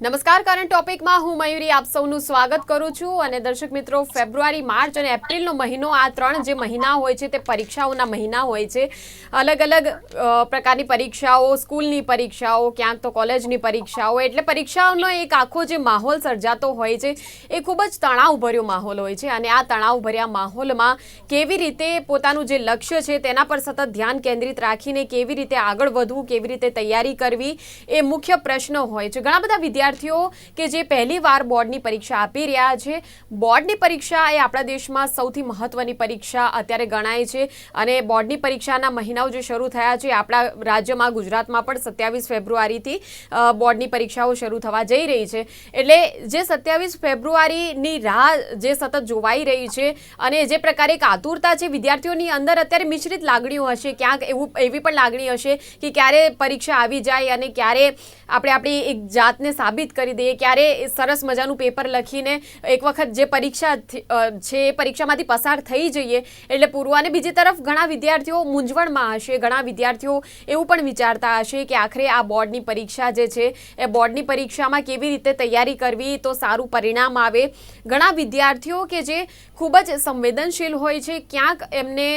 નમસ્કાર કરંટ ટોપિકમાં હું મયુરી આપ સૌનું સ્વાગત કરું છું અને દર્શક મિત્રો, ફેબ્રુઆરી, માર્ચ અને એપ્રિલનો મહિનો આ ત્રણ જે મહિના હોય છે તે પરીક્ષાઓના મહિના હોય છે. અલગ અલગ પ્રકારની પરીક્ષાઓ, સ્કૂલની પરીક્ષાઓ, ક્યાંક તો કોલેજની પરીક્ષાઓ, એટલે પરીક્ષાઓનો એક આખો જે માહોલ સર્જાતો હોય છે એ ખૂબ જ તણાવભર્યો માહોલ હોય છે અને આ તણાવભર્યા માહોલમાં કેવી રીતે પોતાનું જે લક્ષ્ય છે તેના પર સતત ધ્યાન કેન્દ્રિત રાખીને કેવી રીતે આગળ વધવું, કેવી રીતે તૈયારી કરવી એ મુખ્ય પ્રશ્ન હોય છે. ઘણા બધા વિદ્યાર્થીઓ કે જે પહેલી વાર બોર્ડની પરીક્ષા આપી રહ્યા છે. બોર્ડની પરીક્ષા એ આપણા દેશમાં સૌથી મહત્વની પરીક્ષા અત્યારે ગણાય છે અને બોર્ડની પરીક્ષાના મહિનાઓ જે શરૂ થયા છે આપણા રાજ્યમાં, ગુજરાતમાં પણ સત્યાવીસ ફેબ્રુઆરીથી બોર્ડની પરીક્ષાઓ શરૂ થવા જઈ રહી છે. એટલે જે સત્યાવીસ ફેબ્રુઆરીની રાહ જે સતત જોવાઈ રહી છે અને જે પ્રકારે એક આતુરતા છે વિદ્યાર્થીઓની અંદર અત્યારે મિશ્રિત લાગણીઓ હશે, ક્યાંક એવું, એવી પણ લાગણી હશે કે ક્યારે પરીક્ષા આવી જાય અને ક્યારે આપણે આપણી એક જાતને સાબિત કરી દઈએ. ક્યારે સરસ મજાનું પેપર લખીને એક વખત જે પરીક્ષા છે એ પરીક્ષામાંથી પસાર થઈ જઈએ, એટલે પૂરું અને બીજી તરફ ઘણા વિદ્યાર્થીઓ મૂંઝવણમાં હશે, ઘણા વિદ્યાર્થીઓ એવું પણ વિચારતા હશે કે આખરે આ બોર્ડની પરીક્ષા જે છે, એ બોર્ડની પરીક્ષામાં કેવી રીતે તૈયારી કરવી, તો સારું પરિણામ આવે. ઘણા વિદ્યાર્થીઓ કે જે ખૂબ જ સંવેદનશીલ હોય છે, ક્યાંક એમને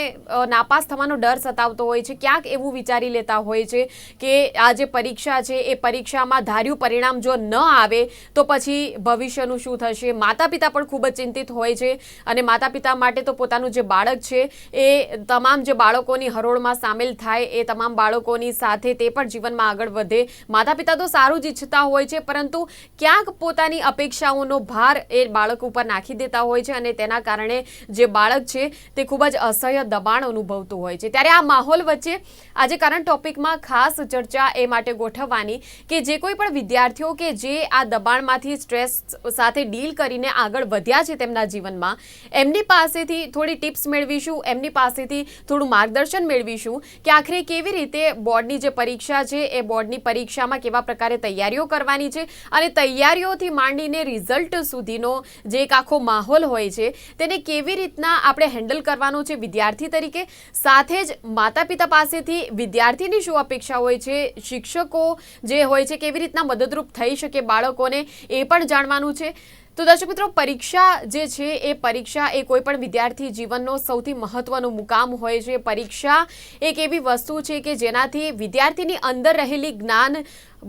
નાપાસ થવાનો ડર સતાવતો હોય છે, ક્યાંક એવું વિચારી લેતા હોય છે કે આ જે પરીક્ષા છે, એ પરીક્ષામાં ધાર્યું પરિણામ જો આવે તો પછી ભવિષ્યનું શું થશે? માતા પિતા પણ ખૂબ જ ચિંતિત હોય છે અને માતા પિતા માટે તો પોતાનું જે બાળક છે એ તમામ જે બાળકોની હરોળમાં સામેલ થાય, એ તમામ બાળકોની સાથે તે પણ જીવનમાં આગળ વધે. માતા પિતા તો સારું જ ઈચ્છતા હોય છે, પરંતુ ક્યાંક પોતાની અપેક્ષાઓનો ભાર એ બાળક ઉપર નાખી દેતા હોય છે અને તેના કારણે જે બાળક છે તે ખૂબ જ અસહ્ય દબાણ અનુભવતું હોય છે. ત્યારે આ માહોલ વચ્ચે આજે કરંટ ટોપિકમાં ખાસ ચર્ચા એ માટે ગોઠવવાની કે જે કોઈ પણ વિદ્યાર્થીઓ કે જે આ દબાણમાંથી સ્ટ્રેસ સાથે ડીલ કરીને આગળ વધ્યા છે તેમના જીવનમાં, એમની પાસેથી થોડી ટિપ્સ મેળવીશું, એમની પાસેથી થોડું માર્ગદર્શન મેળવીશું કે આખરે કેવી રીતે બોર્ડની જે પરીક્ષા છે, એ બોર્ડની પરીક્ષામાં કેવા પ્રકારે તૈયારીઓ કરવાની છે અને તૈયારીઓથી માંડીને રિઝલ્ટ સુધીનો જે એક આખો માહોલ હોય છે, તેને કેવી રીતના આપણે હેન્ડલ કરવાનો છે વિદ્યાર્થી તરીકે? સાથે જ માતા પિતા પાસેથી વિદ્યાર્થીની શું અપેક્ષા હોય છે, શિક્ષકો જે હોય છે, કેવી રીતના મદદરૂપ થઈ શકે બાળકોને એ પણ જાણવાનું છે. તો દર્શક મિત્રો, પરીક્ષા જે છે, એ પરીક્ષા એ કોઈ પણ વિદ્યાર્થી જીવનનો સૌથી મહત્વનો મુકામ હોય છે. પરીક્ષા એક એવી વસ્તુ છે કે જેનાથી વિદ્યાર્થીની અંદર રહેલી જ્ઞાન,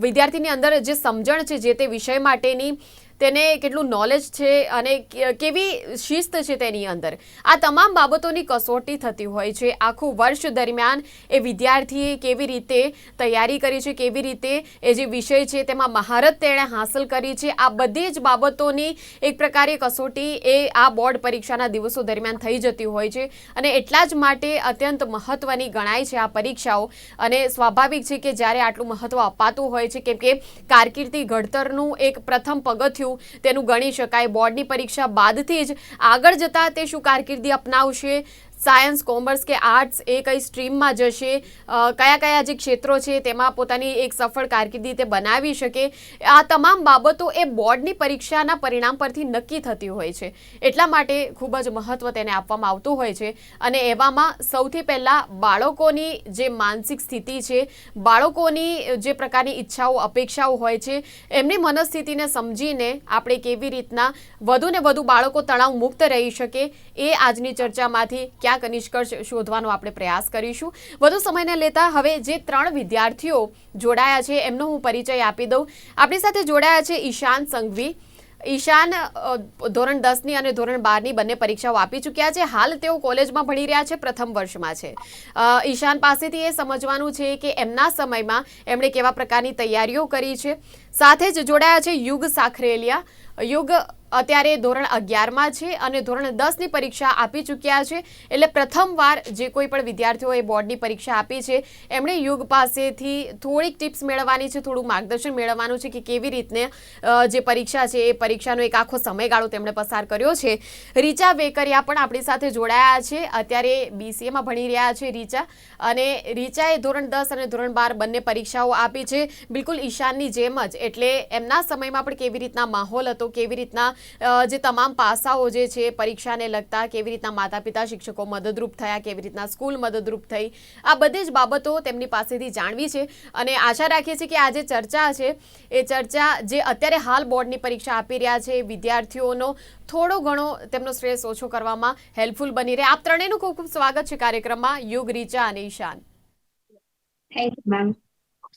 વિદ્યાર્થીની અંદર જે સમજણ છે, જે તે વિષય માટેની તેને કેટલું નોલેજ છે અને કેવી શિસ્ત છે તેની અંદર? આ તમામ બાબતોની કસોટી થતી હોય છે. આખું વર્ષ દરમિયાન એ વિદ્યાર્થીએ કેવી રીતે તૈયારી કરી છે, કેવી રીતે એ જે વિષય છે તેમાં મહારત તેણે હાંસલ કરી છે, આ બધી જ બાબતોની એક પ્રકારે કસોટી એ આ બોર્ડ પરીક્ષાના દિવસો દરમિયાન થઈ જતી હોય છે. અને એટલા જ માટે અત્યંત મહત્વની ગણાય છે આ પરીક્ષાઓ. અને સ્વાભાવિક છે કે જ્યારે આટલું મહત્વ અપાતું હોય છે, કેમ કે કારકિર્દી ઘડતરનું એક પ્રથમ પગથિયું તેનું ગણી શકાય. બોર્ડની પરીક્ષા બાદથી જ આગળ જતાં તે શું કારકિર્દી અપનાવશે? સાયન્સ, કોમર્સ કે આર્ટ્સ એ કઈ સ્ટ્રીમમાં જશે કયા કયા જે ક્ષેત્રો છે તેમાં પોતાની એક સફળ કારકિર્દી તે બનાવી શકે, આ તમામ બાબતો એ બોર્ડની પરીક્ષાના પરિણામ પરથી નક્કી થતી હોય છે. એટલા માટે ખૂબ જ મહત્વ તેને આપવામાં આવતું હોય છે અને એવામાં સૌથી પહેલાં બાળકોની જે માનસિક સ્થિતિ છે, બાળકોની જે પ્રકારની ઈચ્છાઓ, અપેક્ષાઓ હોય છે, એમની મનસ્થિતિને સમજીને આપણે કેવી રીતના વધુ ને વધુ બાળકો તણાવ મુક્ત રહી શકે એ આજની ચર્ચામાંથી ક્યાંક નિષ્કર્ષ શોધવાનો આપણે પ્રયાસ કરીશું. વધુ સમયને લેતા હવે જે ત્રણ વિદ્યાર્થીઓ જોડાયા છે, એમનો હું પરિચય આપી દઉં. આપણી સાથે જોડાયા છે ઈશાન સંઘવી. ઈશાન ધોરણ દસની અને ધોરણ બારની બંને પરીક્ષાઓ આપી ચૂક્યા છે. હાલ તેઓ કોલેજમાં ભણી રહ્યા છે, પ્રથમ વર્ષમાં છે. ઈશાન પાસેથી એ સમજવાનું છે કે એમના સમયમાં એમણે કેવા પ્રકારની તૈયારીઓ કરી છે. સાથે જ જોડાયા છે યુગ સાખરેલિયા. યુગ અત્યારે ધોરણ અગિયારમાં છે અને ધોરણ દસની પરીક્ષા આપી ચૂક્યા છે. એટલે પ્રથમવાર જે કોઈ પણ વિદ્યાર્થીઓએ બોર્ડની પરીક્ષા આપી છે, એમણે યુગ પાસેથી થોડીક ટિપ્સ મેળવવાની છે, થોડું માર્ગદર્શન મેળવવાનું છે કે કેવી રીતને જે પરીક્ષા છે, એ પરીક્ષાનો એક આખો સમયગાળો તેમણે પસાર કર્યો છે. રીચા વેકરિયા પણ આપણી સાથે જોડાયા છે. અત્યારે બીસીએમાં ભણી રહ્યા છે રીચા અને રીચાએ ધોરણ દસ અને ધોરણ બાર બંને પરીક્ષાઓ આપી છે. બિલકુલ ઈશાનની જેમ જ. એટલે એમના સમયમાં પણ કેવી રીતના માહોલ હતો, કેવી રીતના જે તમામ પાસાઓ જે છે પરીક્ષાને લગતા કેવી રીતના માતા પિતા શિક્ષકો મદદરૂપ થયા કેવી રીતના સ્કૂલ મદદરૂપ થઈ આ બધી જ બાબતો તેમની પાસેથી જાણવી છે અને આશા રાખીએ છીએ કે આ જે ચર્ચા છે એ ચર્ચા જે અત્યારે હાલ બોર્ડની પરીક્ષા આપી રહ્યા છે વિદ્યાર્થીઓનો થોડો ઘણો તેમનો સ્ટ્રેસ ઓછો કરવામાં હેલ્પફુલ બની રહે. આપ ત્રણેયનું ખૂબ ખૂબ સ્વાગત છે કાર્યક્રમમાં યુગ રીચા અને Ishan. Thank you ma'am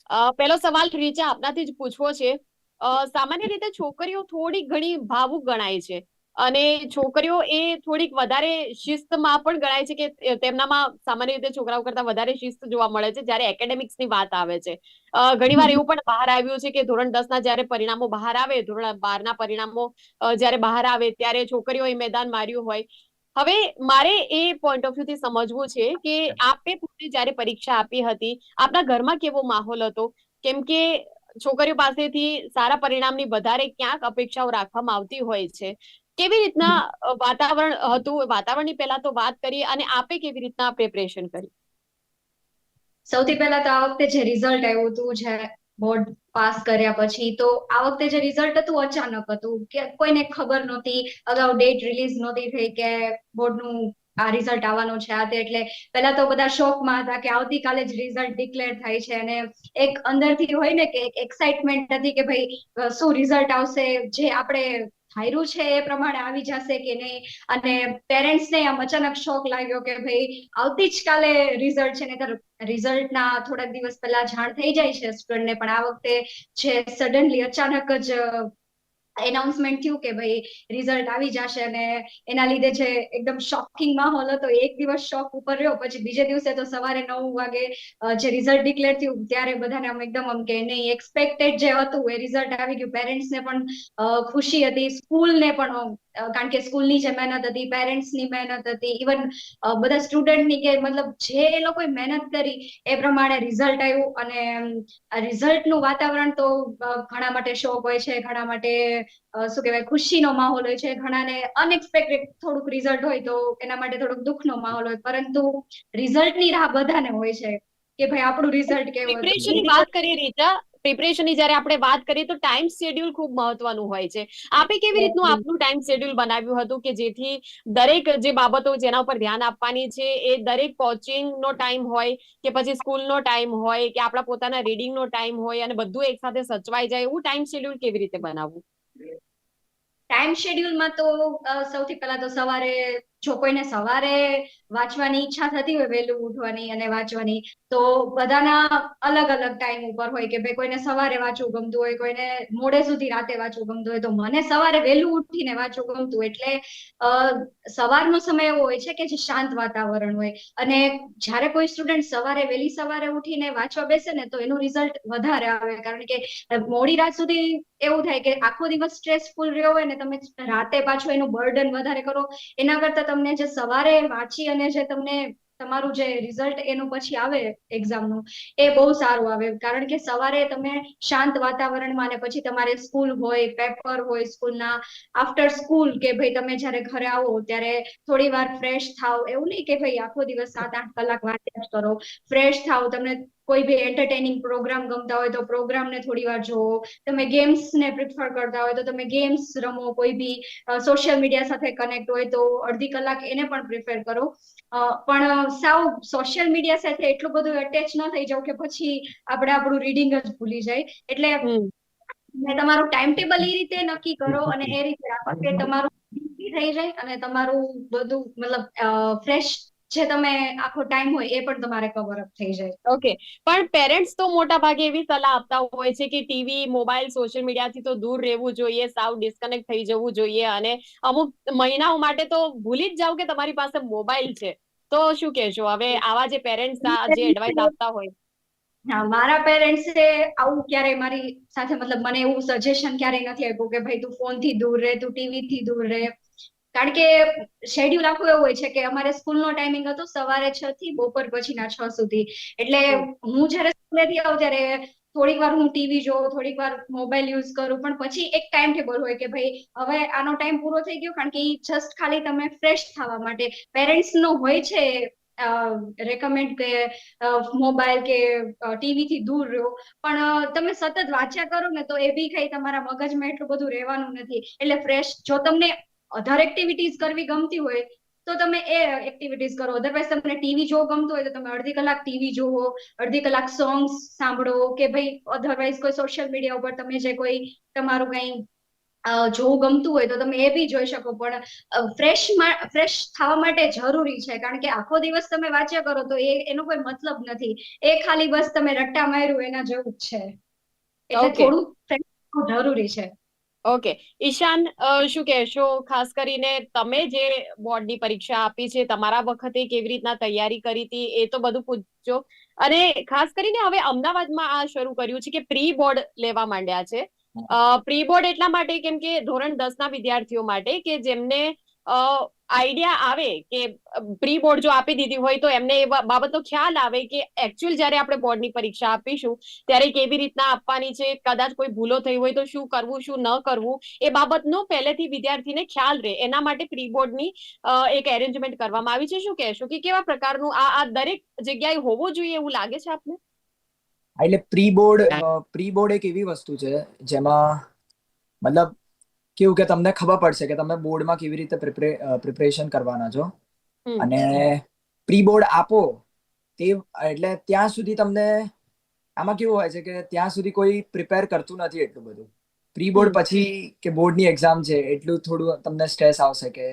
uh, પહેલો સવાલ રીચા આપનાથી જ પૂછવો છે. સામાન્ય રીતે છોકરીઓ થોડી ઘણી ભાવુક ગણાય છે. અને છોકરીઓ એ થોડીક વધારે શિસ્તમાં પણ ગણાય છે કે તેમનામાં સામાન્ય રીતે છોકરાઓ કરતા વધારે શિસ્ત જોવા મળે છે જ્યારે એકેડેમિક્સની વાત આવે છે. ઘણીવાર એવું પણ બહાર આવ્યું છે કે ધોરણ દસના જ્યારે પરિણામો બહાર આવે ધોરણ બારના પરિણામો જયારે જ્યારે બહાર આવે ત્યારે છોકરીઓએ મેદાન માર્યું હોય. હવે મારે એ પોઈન્ટ ઓફ વ્યૂથી સમજવું છે કે આપે પોતે જ્યારે પરીક્ષા આપી હતી આપના ઘરમાં કેવો માહોલ હતો? કેમ કે છોકરીઓ પાસેથી સારા પરિણામની વધારે ક્યાંક અપેક્ષાઓ રાખવામાં આવતી હોય છે. કેવી રીતના વાતાવરણ હતું? વાતાવરણની પહેલા તો વાત કરીએ અને આપે કેવી રીતના પ્રિપરેશન કરી? સૌથી પહેલા તો આ વખતે જે રિઝલ્ટ આવ્યું હતું, જે બોર્ડ પાસ કર્યા પછી, તો આ વખતે જે રિઝલ્ટ હતું, અચાનક હતું. કે કોઈને ખબર નહોતી, અગાઉ ડેટ રિલીઝ નહોતી થઈ કે બોર્ડનું આ રિઝલ્ટ આવવાનું છે આ તે એટલે પહેલા તો બધા શોકમાં હતા કે આવતીકાલે જ રિઝલ્ટ ડિક્લેર થાય છે અને એક અંદરથી હોય ને કે એક એક્સાઇટમેન્ટ હતી કે ભાઈ શું રિઝલ્ટ આવશે, જે આપણે ધાર્યું છે એ પ્રમાણે આવી જશે કે નહીં? અને પેરેન્ટ્સને આમ અચાનક શોક લાગ્યો કે ભાઈ, આવતી જ કાલે રિઝલ્ટ છે ને રિઝલ્ટના થોડાક દિવસ પહેલા જાણ થઈ જાય છે સ્ટુડન્ટને પણ આ વખતે જે સડનલી અચાનક જ એનાઉન્સમેન્ટ થયું કે ભાઈ રિઝલ્ટ આવી જશે અને એના લીધે જે એકદમ શોકિંગ માહોલ હતો. એક દિવસ શોક ઉપર રહ્યો, પછી બીજે દિવસે તો સવારે નવ વાગે જે રિઝલ્ટ ડિક્લેર થયું, ત્યારે બધાને આમ એકદમ આમ કે નહીં એક્સપેક્ટેડ જે હતું, એ રિઝલ્ટ આવી ગયું. પેરેન્ટ્સને પણ ખુશી હતી સ્કૂલને પણ કારણ કે સ્કૂલની જે મહેનત હતી, પેરેન્ટ્સની મહેનત હતી ઇવન બધા સ્ટુડન્ટની કે મતલબ જે એ લોકોએ મહેનત કરી એ પ્રમાણે રિઝલ્ટ આવ્યું અને રિઝલ્ટનું વાતાવરણ તો ઘણા માટે શોક હોય છે, ઘણા માટે શું કહેવાય, ખુશીનો માહોલ હોય છે, ઘણાને અનએક્સપેક્ટેડ થોડુંક રિઝલ્ટ હોય તો એના માટે થોડોક દુઃખનો માહોલ હોય, પરંતુ રિઝલ્ટની રાહ બધાને હોય છે કે ભાઈ આપણું રિઝલ્ટ કેવું પ્રિપરેશનની વાત કરીએ રીતા પ્રિપરેશનની જ્યારે આપણે વાત કરીએ તો ટાઈમ શેડ્યુલ ખૂબ મહત્વનું હોય છે. આપે કેવી રીતનું આપનું ટાઈમ શેડ્યુલ બનાવ્યું હતું કે જેથી દરેક જે બાબતો જેના ઉપર ધ્યાન આપવાની છે એ દરેક કોચિંગનો ટાઈમ હોય કે પછી સ્કૂલનો ટાઈમ હોય કે આપણા પોતાના રીડિંગનો ટાઈમ હોય અને બધું એકસાથે સચવાઈ જાય એવું ટાઈમ શેડ્યુલ કેવી રીતે બનાવવું? ટાઈમ શેડ્યુલમાં તો સૌથી પહેલા તો સવારે જો કોઈને સવારે વાંચવાની ઈચ્છા થતી હોય, વહેલું ઉઠવાની અને વાંચવાની, તો બધાના અલગ અલગ ટાઈમ ઉપર હોય કે ભાઈ કોઈને સવારે વાંચવું ગમતું હોય, કોઈને મોડે સુધી રાતે વાંચવું ગમતું હોય, તો મને સવારે વહેલું ઉઠીને વાંચવું ગમતું એટલે સવારનો સમય એવો હોય છે કે જે શાંત વાતાવરણ હોય. અને જ્યારે કોઈ સ્ટુડન્ટ સવારે વહેલી સવારે ઉઠીને વાંચવા બેસે ને, તો એનું રિઝલ્ટ વધારે આવે. કારણ કે મોડી રાત સુધી એવું થાય કે આખો દિવસ સ્ટ્રેસફુલ રહ્યો હોય ને તમે રાતે પાછું એનું બર્ડન વધારે કરો, એના કરતા તમને જે સવારે વાંચી અને જે તમને તમારું જે રિઝલ્ટ એનું પછી આવે એક્ઝામનું એ બહુ સારું આવે. કારણ કે સવારે તમે શાંત વાતાવરણમાં ને પછી તમારે સ્કૂલ હોય પેપર હોય સ્કૂલના આફ્ટર સ્કૂલ કે ભાઈ તમે જ્યારે ઘરે આવો ત્યારે થોડી વાર ફ્રેશ થાવ. એવું નહીં કે ભાઈ આખો દિવસ સાત આઠ કલાક વાંચ્યા કરો. ફ્રેશ થાવ, તમને કોઈ બી એન્ટરટેનિંગ પ્રોગ્રામ ગમતા હોય તો પ્રોગ્રામને થોડી વાર જોવો. તમે ગેમ્સ ને પ્રિફર કરતા હોય તો તમે ગેમ્સ રમો કોઈ બી સોશિયલ મીડિયા સાથે કનેક્ટ હોય તો અડધી કલાક એને પણ પ્રિફર કરો. પણ સાવ સોશિયલ મીડિયા સાથે એટલું બધું અટેચ ન થઈ જાવ કે પછી આપણે આપણું રીડિંગ જ ભૂલી જાય. એટલે ને તમારું ટાઈમ ટેબલ એ રીતે નક્કી કરો અને એ રીતે રાખો કે તમારું થઈ જાય અને તમારું બધું મતલબ ફ્રેશ જે તમે આખો ટાઈમ હોય એ પણ તમારે કવર અપ થઈ જાય. ઓકે પણ પેરેન્ટ્સ તો મોટા ભાગે એવી સલાહ આપતા હોય છે કે ટીવી મોબાઈલ સોશિયલ મીડિયાથી તો દૂર રહેવું જોઈએ સાવ ડિસ્કનેક્ટ થઈ જવું જોઈએ અને અમુક મહિનાઓ માટે તો ભૂલી જ જાવ કે તમારી પાસે મોબાઈલ છે. તો શું કહેશો? હવે આવા જે પેરેન્ટ્સ જે એડવાઇસ આપતા હોય. હા મારા પેરેન્ટ્સે આવું ક્યારેય મારી સાથે મતલબ મને એવું સજેશન ક્યારેય નથી આપ્યું કે ભાઈ તું ફોનથી દૂર રહે તું ટીવી થી દૂર રહે. કારણ કે શેડ્યુલ આખું એવું હોય છે કે અમારે સ્કૂલનો ટાઈમિંગ હતો સવારે છ થી બપોર પછીના છ સુધી. એટલે હું જ્યારે સ્કૂલેથી આવું ત્યારે થોડીક વાર હું ટીવી જોઉં થોડીક વાર મોબાઈલ યુઝ કરું પણ પછી એક ટાઈમ ટેબલ હોય કે ભાઈ હવે આનો ટાઈમ પૂરો થઈ ગયો કારણ કે એ જસ્ટ ખાલી તમે ફ્રેશ થવા માટે. પેરેન્ટ્સ નો હોય છે રેકમેન્ડ કે મોબાઈલ કે ટીવી થી દૂર રહો. પણ તમે સતત વાંચ્યા કરો ને તો એ બી કઈ તમારા મગજમાં એટલું બધું રહેવાનું નથી. એટલે ફ્રેશ જો તમને અધર એક્ટિવિટીઝ કરવી ગમતી હોય તો તમે એ એક્ટિવિટીઝ કરો. અધરવાઇઝ તમને ટીવી જોવું ગમતું હોય તો તમે અડધી કલાક ટીવી જોવો અડધી કલાક સોંગ્સ સાંભળો કે ભાઈ અધરવાઇઝ કોઈ સોશિયલ મીડિયા ઉપર તમે જે કોઈ તમારું કઈ જોવું ગમતું હોય તો તમે એ બી જોઈ શકો. પણ ફ્રેશ ફ્રેશ થવા માટે જરૂરી છે. કારણ કે આખો દિવસ તમે વાંચ્યા કરો તો એ એનો કોઈ મતલબ નથી. એ ખાલી બસ તમે રટ્ટા માર્યું એના જેવું જ છે. એટલે થોડું ફ્રેશ જરૂરી છે. ઓકે ઈશાન શું કહેશો? ખાસ કરીને તમે જે બોર્ડની પરીક્ષા આપી છે, તમારા વખતે કેવી રીતના તૈયારી કરી હતી, એ તો બધું પૂછજો. અને ખાસ કરીને હવે અમદાવાદમાં આ શરૂ કર્યું છે કે પ્રી બોર્ડ લેવા માંડ્યા છે. પ્રી બોર્ડ એટલા માટે, કેમ કે ધોરણ દસ ના વિદ્યાર્થીઓ માટે કે જેમને આઈડિયા આવે કે પ્રી બોર્ડ જો આપી દીધી હોય તો એમને એ બાબતનો ખ્યાલ આવે કે એકચ્યુઅલ જ્યારે આપણે બોર્ડની પરીક્ષા આપીશું, ત્યારે કેવી રીતના આપવાની છે, કદાચ કોઈ ભૂલો થઈ હોય તો શું કરવું, શું ન કરવું, એ બાબતનો પહેલેથી વિદ્યાર્થીને ખ્યાલ રહે. એના માટે પ્રી બોર્ડની એક એરેન્જમેન્ટ કરવામાં આવી છે. શું કહેશો કે કેવા પ્રકારનું આ આ દરેક જગ્યાએ હોવું જોઈએ એવું લાગે છે આપને? એટલે પ્રી બોર્ડ પ્રી બોર્ડ એક એવી વસ્તુ છે જેમાં મતલબ કેવું કે તમને ખબર પડશે કે તમે બોર્ડમાં કેવી રીતે પ્રિપરેશન કરવાના છો. અને પ્રી બોર્ડ આપો તે એટલે ત્યાં સુધી તમને આમાં કેવું હોય છે કે ત્યાં સુધી કોઈ પ્રિપેર કરતું નથી એટલું બધું. પ્રી બોર્ડ પછી કે બોર્ડની એક્ઝામ છે એટલું થોડું તમને સ્ટ્રેસ આવશે કે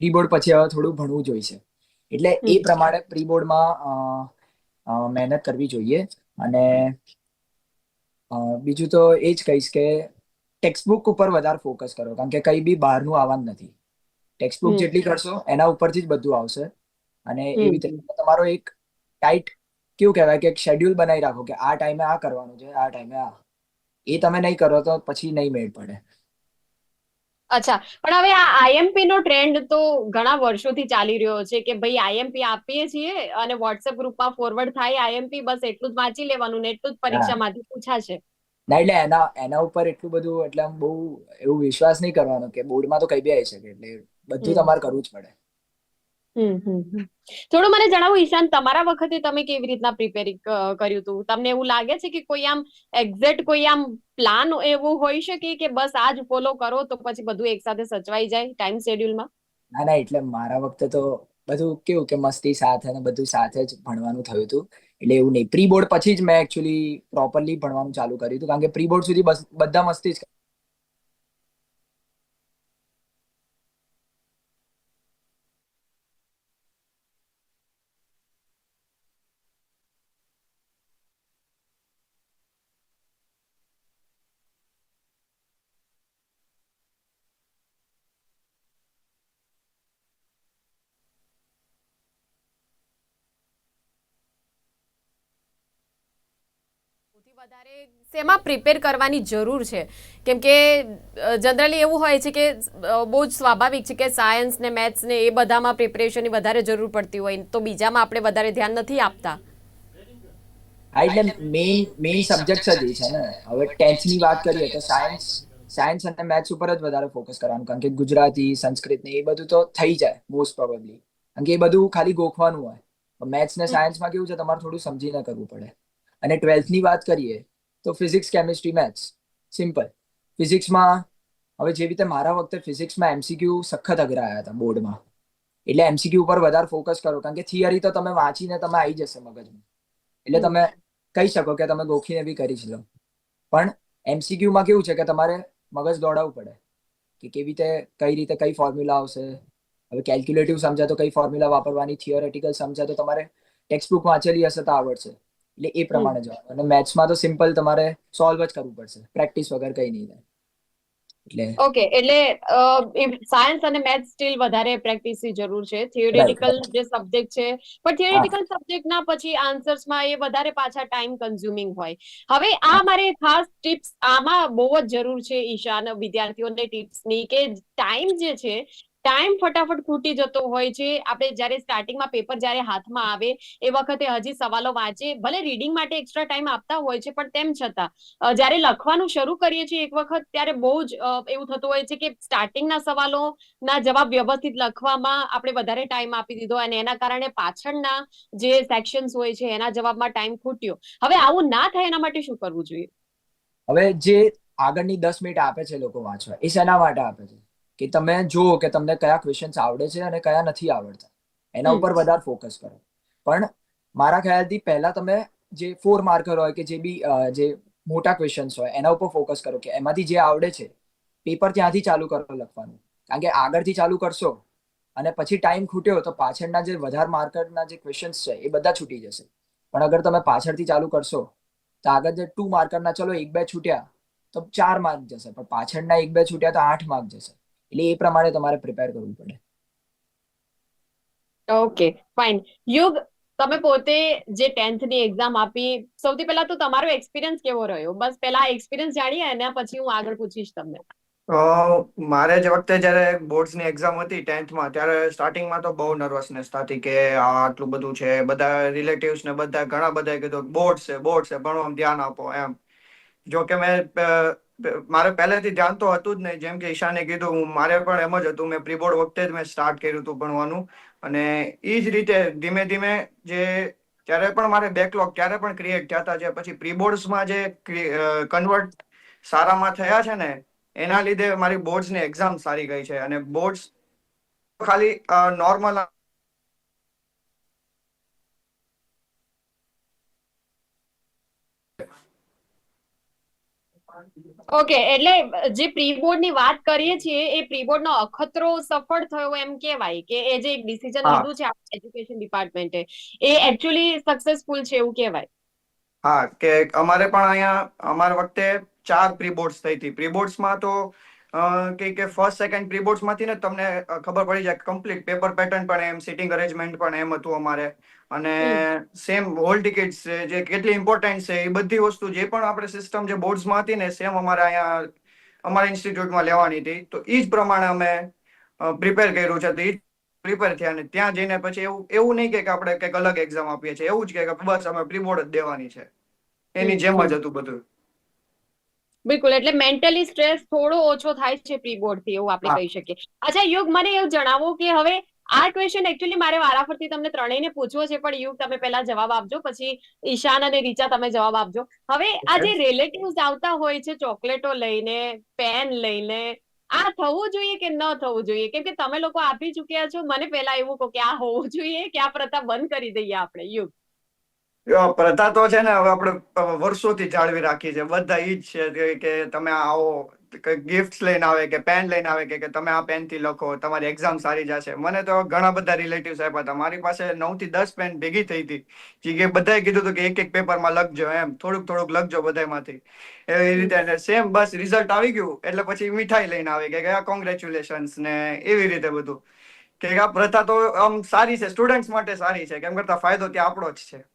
પ્રી બોર્ડ પછી હવે થોડું ભણવું જોઈશે. એટલે એ પ્રમાણે પ્રી બોર્ડમાં મહેનત કરવી જોઈએ. અને બીજું તો એ જ કહીશ કે ટેક્સ્ટ બુક ઉપર વધારે ફોકસ કરો કારણ કે કઈ બી બહારનું આવવાનું નથી. ટેક્સ્ટબુક જેટલી કરશો એના ઉપરથી જ બધું આવશે. અને એવી રીતે તમારો એક ટાઈટ કેવું કહેવાય કે એક શેડ્યુલ બનાવી રાખો કે આ ટાઈમે આ કરવાનું છે આ ટાઈમે આ. એ તમે નહીં કરો તો પછી નહીં મેળ પડે. અચ્છા પણ હવે આ આઈએમપી નો ટ્રેન્ડ તો ઘણા વર્ષોથી ચાલી રહ્યો છે કે ભાઈ આઈએમપી આપીએ છીએ અને વોટ્સએપ ગ્રુપમાં ફોરવર્ડ થાય આઈએમપી બસ એટલું જ વાંચી લેવાનું ને એટલું જ પરીક્ષામાંથી પૂછાશે. ના એટલે એના એના ઉપર એટલું બધું એટલે આમ બહુ એવું વિશ્વાસ નહીં કરવાનો કે બોર્ડમાં તો કઈ બી આવી શકે એટલે બધું તમારે કરવું જ પડે. થોડું મને જણાવો ઈશાન તમારા વખતે તમે કેવી રીતના પ્રિપેરિંગ કર્યું હતું તમને એવું લાગે છે કે કોઈ આમ એક્ઝેક્ટ કોઈ આમ પ્લાન એવું હોઈ શકે કે બસ આજ ફોલો કરો તો પછી બધું એકસાથે સચવાઈ જાય ટાઈમ શેડ્યુલમાં? ના ના એટલે મારા વખતે તો બધું કેવું કે મસ્તી સાથે ને બધું સાથે જ ભણવાનું થયું હતું. એટલે એવું નહીં. પ્રી બોર્ડ પછી જ મેં એકચ્યુઅલી પ્રોપરલી ભણવાનું ચાલુ કર્યું હતું. કારણ કે પ્રી બોર્ડ સુધી બધા મસ્તી જ શેમાં પ્રિપેર કરવાની જરૂર છે? કેમ કે જનરલી એવું હોય છે કે બહુ જ સ્વાભાવિક છે કે સાયન્સ ને મેથ્સ ને એ બધામાં પ્રિપરેશનની વધારે જરૂર પડતી હોય. તો બીજામાં આપણે વધારે ધ્યાન નથી આપતા? હા, એટલે મેઇન મેઇન સબ્જેક્ટ જ છે ને. હવે ટેન્થની વાત કરીએ તો સાયન્સ સાયન્સ અને મેથ્સ ઉપર જ વધારે ફોકસ કરવાનું. કારણ કે ગુજરાતી, સંસ્કૃત ને એ બધું તો થઈ જાય મોસ્ટ પ્રોબેબલી કારણ કે એ બધું ખાલી ગોખવાનું હોય. મેથ્સ ને. સાયન્સમાં કેવું છે, તમારે થોડું સમજીને કરવું પડે. અને ટ્વેલ્થની વાત કરીએ તો ફિઝિક્સ કેમિસ્ટ્રી મેથ્સ સિમ્પલ ફિઝિક્સમાં હવે જેવી રીતે મારા વખતે ફિઝિક્સમાં એમસીક્યુ સખત અઘરાયા હતા બોર્ડમાં. એટલે એમસીક્યુ ઉપર વધારે ફોકસ કરો કારણ કે થિયરી તો તમે વાંચીને તમે આવી જશે મગજમાં. એટલે તમે કહી શકો કે તમે ગોખીને બી કરી લો. પણ એમસીક્યુમાં કેવું છે કે તમારે મગજ દોડાવવું પડે. કે કેવી રીતે કઈ રીતે કઈ ફોર્મ્યુલા આવશે? હવે કેલ્ક્યુલેટિવ સમજાતો તો કઈ ફોર્મ્યુલા વાપરવાની? થિયોરેટિકલ સમજાતો તો તમારે ટેક્સ્ટ બુક વાંચેલી હશે તો આવડશે. એટલે એ પ્રમાણે જવાનું. અને મેથ્સમાં તો સિમ્પલ તમારે સોલ્વ જ કરવું પડશે. પ્રેક્ટિસ વગર કઈ નહીં થાય. એટલે ઓકે એટલે સાયન્સ અને મેથ્સ સ્ટીલ વધારે પ્રેક્ટિસની જરૂર છે. થિયોરિટિકલ જે સબ્જેક્ટ છે પણ થિયોરિટિકલ સબ્જેક્ટના પછી આન્સર્સમાં એ વધારે પાછા ટાઈમ કન્ઝ્યુમિંગ હોય. હવે આ મારે ખાસ ટિપ્સ આમાં બહુ જ જરૂર છે ઈશાન વિદ્યાર્થીઓને ટિપ્સની કે ટાઈમ જે છે ટાઈમ ફટાફટ ખૂટી જતો હોય છે. આપણે જ્યારે સ્ટાર્ટિંગમાં પેપર જ્યારે હાથમાં આવે, એ વખતે હજી સવાલો વાંચે. ભલે રીડિંગ માટે એક્સ્ટ્રા ટાઈમ આપતા હોય છે, પણ તેમ છતાં જ્યારે લખવાનું શરૂ કરીએ છીએ એક વખત, ત્યારે બહુ જ એવું થતું હોય છે કે સ્ટાર્ટિંગના સવાલોના જવાબ વ્યવસ્થિત લખવામાં આપણે વધારે ટાઈમ આપી દીધો અને એના કારણે પાછળના જે સેક્શન્સ હોય છે, એના જવાબમાં ટાઈમ ખૂટ્યો. હવે આવું ના થાય એના માટે શું કરવું જોઈએ? હવે જે આગળની દસ મિનિટ આપે છે લોકો વાંચવા, એ શેના માટે આપે છે? કે તમે જુઓ કે તમને કયા ક્વેશ્ચન્સ આવડે છે અને કયા નથી આવડતા. એના ઉપર વધારે ફોકસ કરો. પણ મારા ખ્યાલથી પહેલા તમે જે ફોર માર્કર હોય કે જે બી જે મોટા ક્વેશ્ચન્સ હોય એના ઉપર ફોકસ કરો કે એમાંથી જે આવડે છે પેપર ત્યાંથી ચાલુ કરો લખવાનું. કારણ કે આગળથી ચાલુ કરશો અને પછી ટાઈમ ખૂટ્યો તો પાછળના જે વધારે માર્કરના જે ક્વેશ્ચન્સ છે એ બધા છૂટી જશે. પણ અગર તમે પાછળથી ચાલુ કરશો તો આગળ જે ટુ માર્કરના ચલો એક બે છૂટ્યા તો ચાર માર્ક જશે. પણ પાછળના એક બે છૂટ્યા તો આઠ માર્ક જશે. એટલે એ પ્રમાણે તમારે પ્રિપેર કરવું પડે. ઓકે ફાઇન યુગ તમે પોતે જે ટેન્થની એક્ઝામ આપી સૌથી પહેલા તો તમારો એક્સપિરિયન્સ કેવો રહ્યો? બસ પહેલા એક્સપિરિયન્સ જાણીએ અને પછી હું આગળ પૂછીશ તમને. મારે જે વખતે જ્યારે બોર્ડ્સની એક્ઝામ હતી ટેન્થમાં ત્યારે સ્ટાર્ટિંગમાં તો બહુ નર્વસનેસ થતી કે આ આટલું બધું છે બધા રિલેટિવ્સ ને બધા ઘણા બધા કીધું બોર્ડ છે બોર્ડ છે ભણવામાં ધ્યાન આપો એમ. જો કે મેં મારે પહેલેથી ધ્યાન તો હતું જ નહીં. જેમ કે ઈશાને કીધું, હું મારે પણ એમ જ હતું. મેં પ્રીબોર્ડ વખતે જ મેં સ્ટાર્ટ કર્યું હતું ભણવાનું. અને એ જ રીતે ધીમે ધીમે જે ત્યારે પણ મારે બેકલોગ ત્યારે પણ ક્રિએટ થયા હતા. જે પછી પ્રીબોર્ડ્સમાં જે કન્વર્ટ સારામાં થયા છે ને, એના લીધે મારી બોર્ડ્સની એક્ઝામ સારી ગઈ છે. અને બોર્ડ્સ ખાલી નોર્મલ ઓકે એટલે જે પ્રી બોર્ડની વાત કરીએ છીએ એ પ્રી બોર્ડ નો અખતરો સફળ થયો એમ કહેવાય કે એ જે એક ડિસિઝન. લીધું છે એજ્યુકેશન ડિપાર્ટમેન્ટે એ. એકચ્યુઅલી સક્સેસફુલ છે એવું કહેવાય. હા કે અમારે પણ અહીંયા અમારા વખતે ચાર પ્રી બોર્ડ્સ થઈ હતી. પ્રી બોર્ડ્સમાં તો કે કે ફર્સ્ટ સેકન્ડ પ્રી બોર્ડ્સમાંથી ને તમને ખબર પડી જાય કમ્પ્લીટ પેપર પેટર્ન પણ એમ સિટિંગ અરેન્જમેન્ટ પણ એમ હતું અમારે. અને સેમ હોલ ટિકિટ્સ છે જે કેટલી ઇમ્પોર્ટન્ટ છે એ બધી વસ્તુ જે પણ આપણે સિસ્ટમ જે બોર્ડ્સમાં હતી ને સેમ અમારે અહીંયા અમારા ઇન્સ્ટિટ્યૂટમાં લેવાની હતી. તો એ જ પ્રમાણે અમે પ્રિપેર કર્યું છે. તો એ પ્રિપેર થયા અને ત્યાં જઈને પછી એવું એવું નહીં કે આપણે કંઈક અલગ એક્ઝામ આપીએ છીએ. એવું જ કે કે બસ અમે પ્રી બોર્ડ જ દેવાની છે. એની જેમ જ હતું બધું. બિલકુલ એટલે મેન્ટલી સ્ટ્રેસ થોડો ઓછો થાય છે પ્રી બોર્ડથી એવું આપણે કહી શકીએ. અચ્છા યુગ મને એવું જણાવો કે હવે આ ક્વેશ્ચન એકચ્યુઅલી મારે વારાફરતી તમને ત્રણેયને પૂછવો છે પણ યુગ તમે પહેલા જવાબ આપજો પછી ઈશાન અને રીચા તમે જવાબ આપજો. હવે આ જે રિલેટિવ્સ આવતા હોય છે ચોકલેટો લઈને પેન લઈને આ થવું જોઈએ કે ન થવું જોઈએ? કેમ કે તમે લોકો આપી ચૂક્યા છો મને પહેલા એવું કહો કે આ હોવું જોઈએ કે આ પ્રથા બંધ કરી દઈએ આપણે યુગ. પ્રથા તો છે ને હવે આપણે વર્ષોથી જાળવી રાખી છે બધા ઈ જ છે કે- તમે આવો ગિફ્ટ લઈને આવે કે પેન લઈને આવે કે કે તમે આ પેનથી લખો તમારી એક્ઝામ સારી જશે. મને તો ઘણા બધા રિલેટિવ્સ આપ્યા હતા. મારી પાસે નવથી દસ પેન ભેગી થઈ હતી. જે કે બધાએ કીધું હતું કે એક એક પેપરમાં લખજો એમ. થોડુંક થોડુંક લખજો બધામાંથી એવી રીતે સેમ બસ રિઝલ્ટ આવી ગયું. એટલે પછી મીઠાઈ લઈને આવે કે આ કોંગ્રેચ્યુલેશન્સ ને એવી રીતે બધું. કે આ પ્રથા તો આમ સારી છે. સ્ટુડન્ટ્સ માટે સારી છે. કેમ કરતા ફાયદો ત્યાં આપણો જ છે.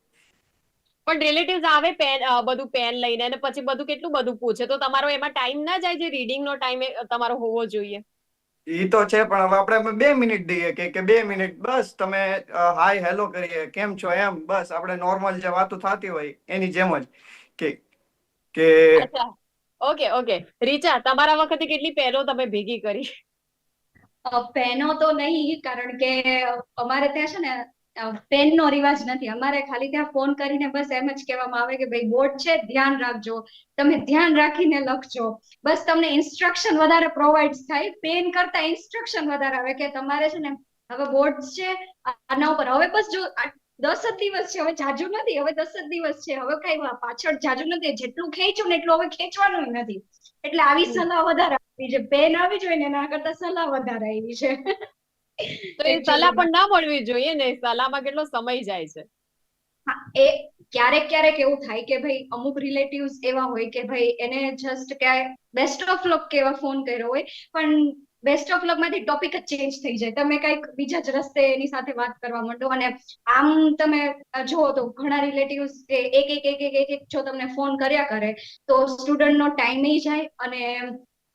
પણ રિલેટિવ્સ આવે પેન બધું પેન લઈને અને પછી બધું કેટલું બધું પૂછે. તો તમારો એમાં ટાઈમ ના જાય જે રીડિંગ નો ટાઈમ તમારો હોવો જોઈએ. એ તો છે પણ હવે આપણે બે મિનિટ દઈએ કે કે બે મિનિટ બસ તમે હાય હેલો કરીએ કેમ છો એમ બસ આપણે નોર્મલ જે વાતો થતી હોય એની જેમ જ. કે કે અચ્છા. Okay okay. રીચા તમારા વખતે કેટલી પેનો તમે ભેગી કરી? પેનો તો નહીં કારણ કે અમારે ત્યાં છે ને પેન નો રિવાજ નથી. અમારે ખાલી ત્યાં ફોન કરીને બસ એમ જ કહેવામાં આવે કે ભાઈ બોર્ડ છે ધ્યાન રાખજો. તમે ધ્યાન રાખીને લખજો. બસ તમને ઇન્સ્ટ્રક્શન વધારે પ્રોવાઈડ થાય. પેન કરતા ઇન્સ્ટ્રક્શન વધારે આવે કે તમારે છે ને હવે બોર્ડ છે આના ઉપર. હવે બસ જો આ દસ જ દિવસ છે હવે જાજુ નથી હવે દસ જ દિવસ છે. હવે કઈ પાછળ જાજુ નથી. જેટલું ખેંચ્યું ને એટલું હવે ખેંચવાનું નથી. એટલે આવી સલાહ વધારે આવી છે. પેન આવી જોઈએ ને એના કરતા સલાહ વધારે આવી છે. તો એ સલાહ પણ ના મળવી જોઈએ ને સલાહમાં કેટલો સમય જાય છે. હા, એ ક્યારેક ક્યારેક એવું થાય કે ભાઈ અમુક રિલેટિવ્સ એવા હોય કે ભાઈ એને જસ્ટ ક્યાંય બેસ્ટ ઓફ લક કેવા ફોન કર્યો હોય પણ બેસ્ટ ઓફ લકમાંથી ટોપિક જ ચેન્જ થઈ જાય. તમે કંઈક બીજા જ રસ્તે એની સાથે વાત કરવા માંડો અને આમ તમે જુઓ તો ઘણા રિલેટિવ્સ કે એક એક એક એક એક એક જો તમને ફોન કર્યા કરે તો સ્ટુડન્ટ નો ટાઈમ જાય અને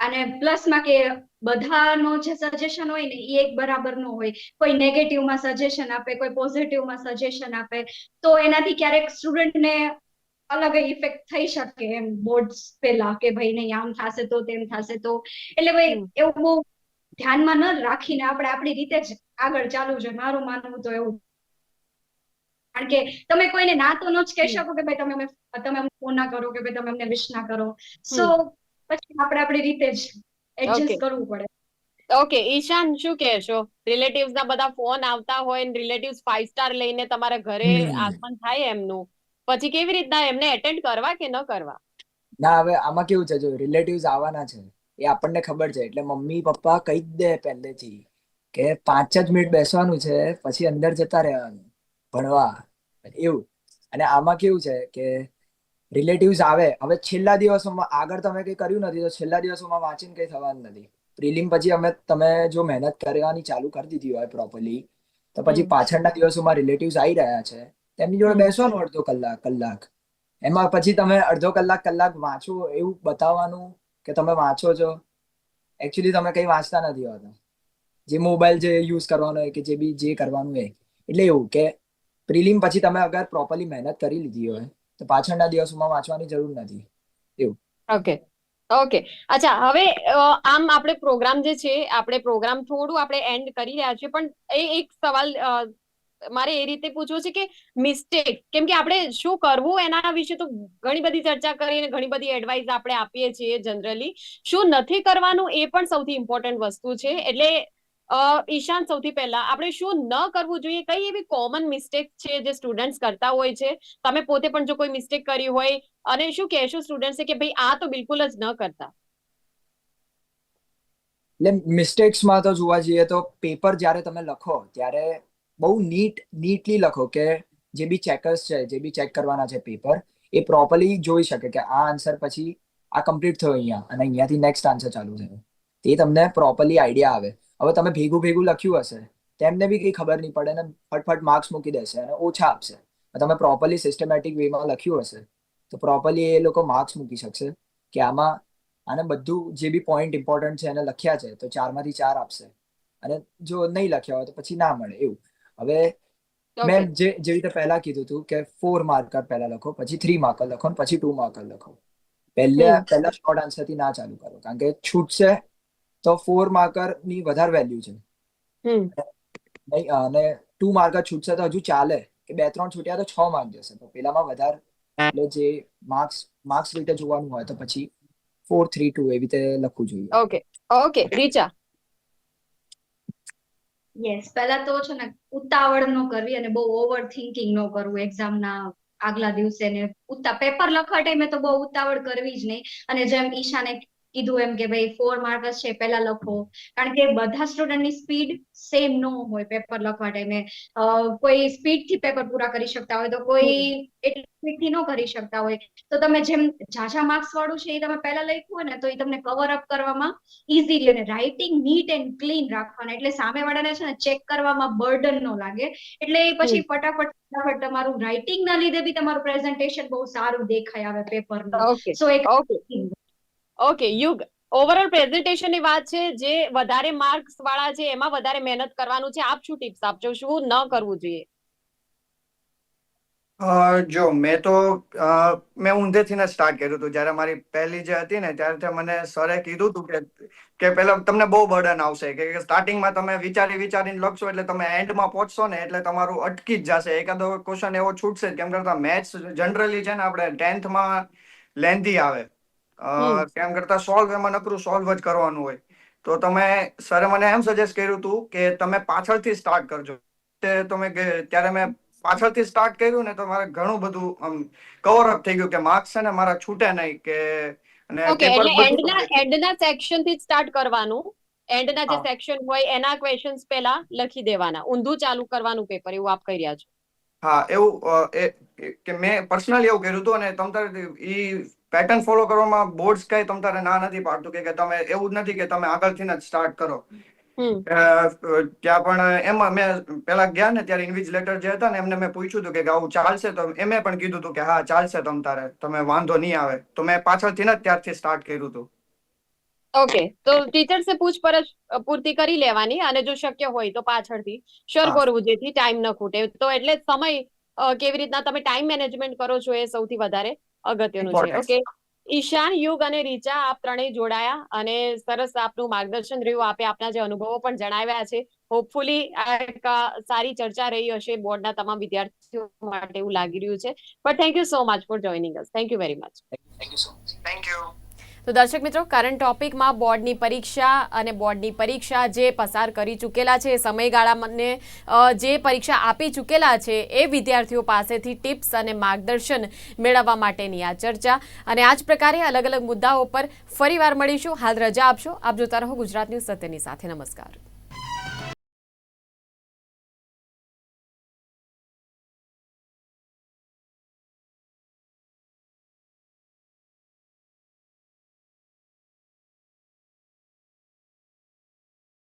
અને પ્લસમાં કે બધાનો જે સજેશન હોય ને એ એક બરાબર નો હોય. કોઈ નેગેટિવમાં સજેશન આપે કોઈ પોઝિટિવમાં સજેશન આપે તો એનાથી ક્યારેક સ્ટુડન્ટને અલગ ઇફેક્ટ થઈ શકે એમ બોર્ડ્સ પેલા કે ભાઈ નહીં આમ થશે તો તેમ થશે તો. એટલે ભાઈ એવું બહુ ધ્યાનમાં ન રાખીને આપણે આપણી રીતે જ આગળ ચાલવું જોઈએ. મારું માનવું તો એવું. કારણ કે તમે કોઈને ના તો ન જ કહી શકો કે ભાઈ તમે તમે અમને ફોન ના કરો કે ભાઈ તમે અમને વિશ ના કરો. સો પછી આપણે આપણી રીતે જ એડજસ્ટ કરવું પડે. ઓકે ઈશાન શું કહેશો? રિલેટિવ્સ ના બધા ફોન આવતા હોય ને રિલેટિવ્સ ફાઈવ સ્ટાર લઈને તમારા ઘરે આગમન થાય એમનું. પછી કેવી રીતના એમને એટેન્ડ કરવા કે ન કરવા? ના હવે આમાં કેવું છે? જો રિલેટિવ્સ આવવાના છે એ આપણને ખબર છે. એટલે મમ્મી પપ્પા કહી જ દે પહેલેથી કે પાંચ જ મિનિટ બેસવાનું છે પછી અંદર જતા રહેવાનું ભણવા. એવું. અને આમાં કેવું છે કે રિલેટિવ્સ આવે. હવે છેલ્લા દિવસોમાં આગળ તમે કંઈ કર્યું નથી તો છેલ્લા દિવસોમાં વાંચીને કંઈ થવાનું નથી. પ્રિલિમ પછી અમે તમે જો મહેનત કરવાની ચાલુ કરી દીધી હોય પ્રોપરલી તો પછી પાછળના દિવસોમાં રિલેટિવ્સ આવી રહ્યા છે. તેમની જોડે. બેસવાનું અડધો કલાક કલાક. એમાં પછી તમે અડધો કલાક કલાક વાંચો એવું બતાવવાનું કે તમે વાંચો છો? એકચ્યુઅલી તમે કંઈ વાંચતા નથી હોતા. જે મોબાઈલ જે યુઝ કરવાનો હોય કે જે બી જે કરવાનું હોય. એટલે એવું કે પ્રિલિમ પછી તમે અગર પ્રોપરલી મહેનત કરી લીધી હોય તો પાછળના દિવસોમાં વાંચવાની જરૂર નથી. ઓકે ઓકે અચ્છા, હવે આમ આપણે પ્રોગ્રામ જે છે, આપણે પ્રોગ્રામ થોડું આપણે એન્ડ કરી રહ્યા છીએ, પણ એ એક સવાલ મારે એ રીતે પૂછવો છે કે મિસ્ટેક કેમ કે આપણે શું કરવું એના વિશે તો ઘણી બધી ચર્ચા કરીને ઘણી બધી એડવાઇસ આપણે આપીએ છીએ જનરલી શું નથી કરવાનું એ પણ સૌથી ઇમ્પોર્ટન્ટ વસ્તુ છે, એટલે ઈશાન સૌથી પહેલા. આપણે શું ન કરવું જોઈએ? કઈ એવી કોમન મિસ્ટેક છે જે સ્ટુડન્ટ્સ કરતા હોય છે? તમે પોતે પણ જો કોઈ મિસ્ટેક કરી હોય, અને શું કહેશો સ્ટુડન્ટ્સે કે ભાઈ આ તો બિલકુલ જ ન કરતા? એટલે મિસ્ટેક્સમાં તો જોવા જઈએ તો પેપર જ્યારે તમે લખો, ત્યારે બહુ નીટ નીટલી લખો કે જે બી ચેકર્સ છે, જે બી ચેક કરવાના છે પેપર એ પ્રોપરલી જોઈ શકે કે આ આન્સર પછી આ કમ્પ્લીટ થયો અહીંયા, અને અહીંયાથી નેક્સ્ટ આન્સર ચાલુ થયો. તે તમને પ્રોપરલી આઈડિયા આવે. હવે તમે ભેગું ભેગું લખ્યું હશે તેમને બી કંઈ ખબર નહીં પડે ને ફટફટ માર્ક્સ મૂકી દેશે અને ઓછા આપશે. તમે પ્રોપરલી સિસ્ટમેટિક વેમાં લખ્યું હશે તો પ્રોપરલી એ લોકો માર્ક્સ મૂકી શકશે કે આમાં આને બધું જે બી પોઈન્ટ ઇમ્પોર્ટન્ટ છે એને લખ્યા છે તો ચારમાંથી ચાર આપશે. અને જો નહીં લખ્યા હોય તો પછી ના મળે એવું. હવે મેં જે જેવી રીતે પહેલા કીધું હતું કે ફોર માર્કર પહેલા લખો પછી થ્રી માર્કર લખો પછી ટુ માર્કર લખો. પહેલા પહેલા શોર્ટ આન્સરથી ના ચાલુ કરો કારણ કે છૂટશે તો ફોર માર્કરની વધારે વેલ્યુ છે. નહીં અને ટુ માર્કર છૂટશે તો હજુ ચાલે. કે બે ત્રણ છૂટ્યા તો છ માર્ક જશે. તો પેલામાં વધારે એટલે જે માર્ક્સ માર્ક્સ રીતે જોવાનું હોય તો પછી ફોર થ્રી ટુ એવી રીતે લખવું જોઈએ. Okay okay Richa. યસ પહેલા તો છે ને ઉતાવળ ન કરવી અને બહુ ઓવર થિંકિંગ ન કરવું એક્ઝામ ના આગલા દિવસે ને ઉતા પેપર લખવા ટાઈમે તો બહુ ઉતાવળ કરવી જ નહીં. અને જેમ ઈશાને કીધું એમ કે ભાઈ ફોર માર્કસ છે પહેલા લખો. કારણ કે બધા સ્ટુડન્ટની સ્પીડ સેમ ન હોય પેપર લખવા ટાઈમે. કોઈ સ્પીડથી પેપર પૂરા કરી શકતા હોય તો કોઈ એટલી સ્પીડથી ન કરી શકતા હોય. તો તમે જેમ ઝાઝા માર્ક્સ વાળું છે એ તમે પહેલા લખ્યું હોય ને તો એ તમને કવર અપ કરવામાં ઇઝીલી અને રાઇટિંગ નીટ એન્ડ ક્લીન રાખવાના. એટલે સામે વાળાને છે ને ચેક કરવામાં બર્ડન ન લાગે. એટલે એ પછી ફટાફટ ફટાફટ તમારું રાઇટિંગ ના લીધે બી તમારું પ્રેઝન્ટેશન બહુ સારું દેખાય આવે પેપરનું. સો એક ઓકે યુગ ઓવરઓલ પ્રેઝન્ટેશનની વાત છે, જે વધારે માર્ક્સ વાળા છે, એમાં વધારે મહેનત કરવાનું છે. આપ શું ટિપ્સ આપજો? શું ન કરવું જોઈએ? જો, મેં તો મેં ઊંધેથી ને સ્ટાર્ટ કર્યું હતું. જ્યારે મારી પહેલી જે હતી ને, ત્યારે મને સરે કીધું હતું કે કે પેલા તમને બહુ બર્ડન આવશે. કે સ્ટાર્ટિંગમાં તમે વિચારી વિચારીને લખશો એટલે તમે એન્ડમાં પહોંચશો ને, એટલે તમારું અટકી જ જશે. એકાદો ક્વેશ્ચન એવો છૂટશે કેમ કરતા મેથ્સ જનરલી છે ને, આપણે ટેન્થમાં લેન્ધી આવે. હમ. કરતા સોલ્વ એમાં નકરું સોલ્વ જ કરવાનું હોય. તો તમે સરે મને એમ સજેસ્ટ કર્યું હતું કે તમે પાછળથી સ્ટાર્ટ કરજો. તે તમે ત્યારે મેં પાછળથી સ્ટાર્ટ કર્યું ને તો મારે ઘણું બધું આમ કવર અપ થઈ ગયું કે માર્ક્સ છે ને મારા છૂટે નહીં કે અને ઓકે એટલે એન્ડના એન્ડના સેક્શનથી સ્ટાર્ટ કરવાનું. એન્ડના જે સેક્શન હોય એના ક્વેશ્ચન્સ પહેલા લખી દેવાના. ઊંધું ચાલુ કરવાનું પેપર એવું આપ કહી રહ્યા છો. હા એવું એ એ- કે મેં પર્સનલી એવું કર્યું હતું અને તમ તારે ઈ પેટર્ન ફોલો કરવામાં બોર્ડ્સ કઈ તમ તારે ના નથી પાડતું કે તમે એવું જ નથી કે તમે આગળથી જ સ્ટાર્ટ કરો. ત્યાં પણ એમાં મેં પેલા ગયા ને ત્યારે ઇન્વિજિલેટર જે હતા ને એમને મેં પૂછ્યું હતું કે આવું ચાલશે તો એમે પણ કીધું હતું કે હા ચાલશે તમ તારે તમે વાંધો નહીં આવે. તો મેં પાછળથી જ ત્યારથી સ્ટાર્ટ કર્યું હતું. ઓકે તો ટીચર્સે પૂછપરછ પૂર્તિ કરી લેવાની અને જો શક્ય હોય તો પાછળથી શેર કરવું જેથી ટાઈમ ન ખૂટે. તો એટલે સમય કેવી રીતના તમે ટાઈમ મેનેજમેન્ટ કરો છો એ સૌથી વધારે? અગત્યનું છે. ઓકે ઈશાન યુગ અને રીચા આપ ત્રણેય જોડાયા અને સરસ આપનું માર્ગદર્શન રહ્યું આપે આપના જે અનુભવો પણ જણાવ્યા છે. હોપફુલી આ એક સારી ચર્ચા રહી હશે બોર્ડના તમામ વિદ્યાર્થીઓ માટે એવું લાગી રહ્યું છે. But thank you so much for joining us thank you very much thank you so much thank you તો દર્શક મિત્રો કરંટ ટોપિકમાં બોર્ડની પરીક્ષા અને બોર્ડની પરીક્ષા જે પસાર કરી ચૂકેલા છે સમયગાળાને જે પરીક્ષા આપી ચૂકેલા છે, એ વિદ્યાર્થીઓ પાસેથી ટિપ્સ અને માર્ગદર્શન મેળવવા માટેની આ ચર્ચા. અને આ જ પ્રકારે અલગ અલગ મુદ્દાઓ પર ફરીવાર મળીશું. હાલ રજા આપશો. આપ જોતા રહો ગુજરાત ન્યૂઝ સત્યની સાથે. નમસ્કાર.